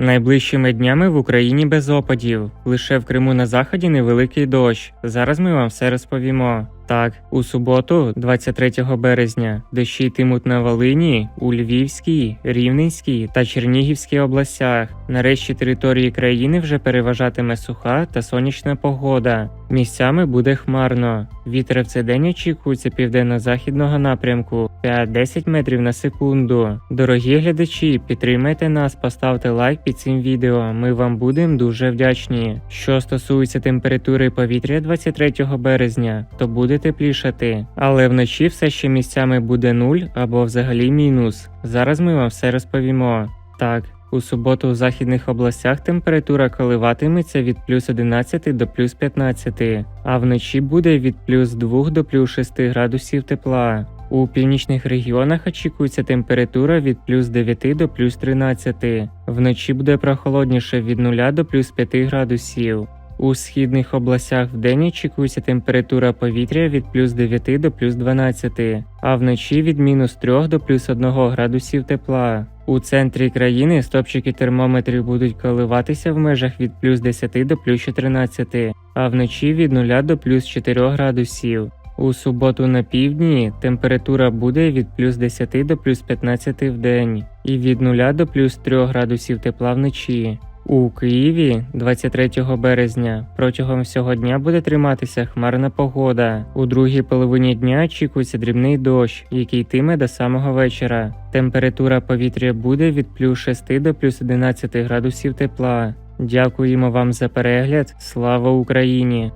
Найближчими днями в Україні без опадів. Лише в Криму на заході невеликий дощ. Зараз ми вам все розповімо. Так, у суботу, 23 березня, дощі йтимуть на Волині, у Львівській, Рівненській та Чернігівській областях. Нарешті території країни вже переважатиме суха та сонячна погода. Місцями буде хмарно. Вітер в цей день очікується південно-західного напрямку 5-10 метрів на секунду. Дорогі глядачі, підтримайте нас, поставте лайк під цим відео. Ми вам будемо дуже вдячні. Що стосується температури повітря 23 березня, то буде теплішати, але вночі все ще місцями буде 0 або взагалі мінус. Зараз ми вам все розповімо. Так. У суботу у західних областях температура коливатиметься від плюс 11 до плюс 15, а вночі буде від плюс 2 до плюс 6 градусів тепла. У північних регіонах очікується температура від плюс 9 до плюс 13. Вночі буде прохолодніше від 0 до плюс 5 градусів. У східних областях вдень очікується температура повітря від плюс 9 до плюс 12, а вночі від мінус 3 до плюс 1 градусів тепла. У центрі країни стопчики термометрів будуть коливатися в межах від плюс 10 до плюс 14, а вночі від 0 до плюс 4 градусів. У суботу на півдні температура буде від плюс 10 до плюс 15 в день і від 0 до плюс 3 градусів тепла вночі. У Києві 23 березня протягом всього дня буде триматися хмарна погода. У другій половині дня очікується дрібний дощ, який йтиме до самого вечора. Температура повітря буде від плюс 6 до плюс 11 градусів тепла. Дякуємо вам за перегляд. Слава Україні!